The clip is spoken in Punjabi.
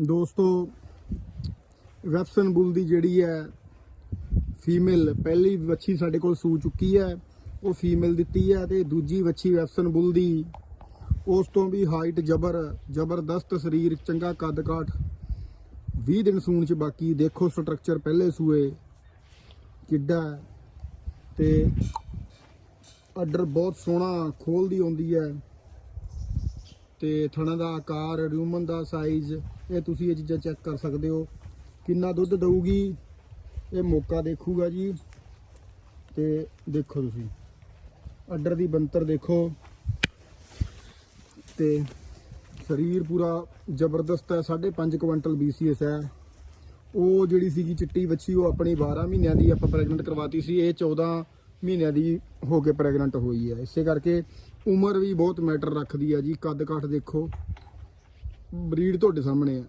ਦੋਸਤੋ ਵੈਪਸਨ ਬੁੱਲ ਦੀ ਜਿਹੜੀ ਹੈ ਫੀਮੇਲ ਪਹਿਲੀ ਵੱਛੀ ਸਾਡੇ ਕੋਲ ਸੂ ਚੁੱਕੀ ਹੈ, ਉਹ ਫੀਮੇਲ ਦਿੱਤੀ ਹੈ ਤੇ ਦੂਜੀ ਵੱਛੀ ਵੈਪਸਨ ਬੁੱਲ ਦੀ, ਉਸ ਤੋਂ ਵੀ ਹਾਈਟ ਜਬਰ, ਜ਼ਬਰਦਸਤ ਸਰੀਰ, ਚੰਗਾ ਕੱਦ ਕਾਠ 20 ਦਿਨ ਸੂਣ ਚ ਬਾਕੀ, ਦੇਖੋ ਸਟਰਕਚਰ ਪਹਿਲੇ ਸੂਏ, ਕਿੱਡਾ ਹੈ, ਤੇ ਆਰਡਰ ਬਹੁਤ ਸੋਹਣਾ ਖੋਲਦੀ ਆਉਂਦੀ ਹੈ। ਤੇ ਥਣਾ ਦਾ ਆਕਾਰ ਰਿਊਮਨ ਦਾ ਸਾਈਜ਼ ਇਹ ਤੁਸੀਂ ਇਹ ਚੀਜ਼ਾਂ ਚੈੱਕ ਕਰ ਸਕਦੇ ਹੋ। ਕਿੰਨਾ ਦੁੱਧ ਦਊਗੀ, ਇਹ ਮੌਕਾ ਦੇਖੂਗਾ ਜੀ। ਤੇ ਦੇਖੋ ਤੁਸੀਂ ਆਰਡਰ ਦੀ ਬੰਤਰ ਦੇਖੋ। ਤੇ ਸਰੀਰ ਪੂਰਾ ਜ਼ਬਰਦਸਤ ਹੈ 5.5 ਕੁਇੰਟਲ BCS ਹੈ। ਉਹ ਜਿਹੜੀ ਸੀਗੀ ਚਿੱਟੀ ਵੱਛੀ, ਉਹ ਆਪਣੀ 12 ਮਹੀਨਿਆਂ ਦੀ ਆਪਾਂ ਪ੍ਰੈਗਨੈਂਟ ਕਰਵਾਤੀ ਸੀ। ਇਹ 14 ਮਹੀਨਿਆਂ ਦੀ ਹੋ ਕੇ ਪ੍ਰੈਗਨੈਂਟ ਹੋਈ ਹੈ ਇਸੇ ਕਰਕੇ ਉਮਰ ਵੀ ਬਹੁਤ ਮੈਟਰ ਰੱਖਦੀ ਹੈ ਜੀ। ਕੱਦ ਕਾਠ ਦੇਖੋ। ਬਰੀਡ ਤੁਹਾਡੇ ਸਾਹਮਣੇ ਹੈ